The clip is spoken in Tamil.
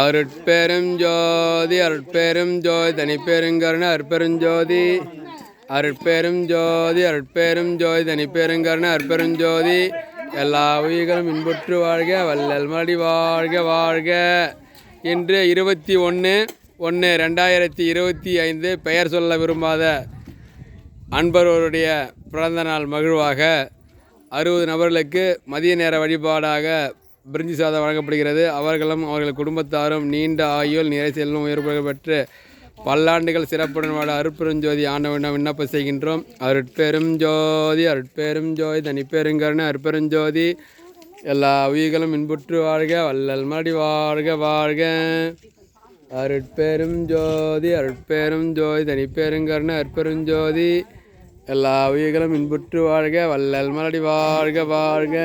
அருட்பெரும் ஜோதி அருட்பெரும் ஜோதி தனிப்பெருங்கருணை அருட்பெருஞ்சோதி அருட்பெரும் ஜோதி. அருட்பெரும் ஜோதி தனிப்பெருங்கருணை அருட்பெருஞ்சோதி எல்லா உயிர்களும் இன்புற்று வாழ்க வள்ளல் மடி வாழ்க வாழ்க. இன்று இருபத்தி ஒன்று ஒன்று ரெண்டாயிரத்தி இருபத்தி ஐந்து பெயர் சொல்ல விரும்பாத அன்பர்களுடைய பிறந்த நாள் மகிழ்வாக. அறுபது நபர்களுக்கு மதிய நேர வழிபாடாக பிரிஞ்சி சாதம் வழங்கப்படுகிறது. அவர்களும் அவர்கள் குடும்பத்தாரும் நீண்ட ஆயுள் நிறை செல்வம் உயர்வுகள் பெற்று பல்லாண்டுகள் சிறப்புடன் வாழ அருட்பெருஞ்சோதி ஆண்டவனிடம் விண்ணப்பம் செய்கின்றோம். அருட்பெருஞ்சோதி அருட்பெரும் ஜோதி தனிப்பெருங்கருணை அருட்பெருஞ்சோதி. எல்லா உயிர்களும் இன்புற்று வாழ்க வள்ளல் மடி வாழ்க வாழ்க. அருட்பெரும் ஜோதி அருட்பெரும் ஜோதி தனிப்பெருங்கருணை அருட்பெருஞ்சோதி. எல்லா உயிர்களும் இன்புற்று வாழ்க வள்ளல் மலடி வாழ்க வாழ்க.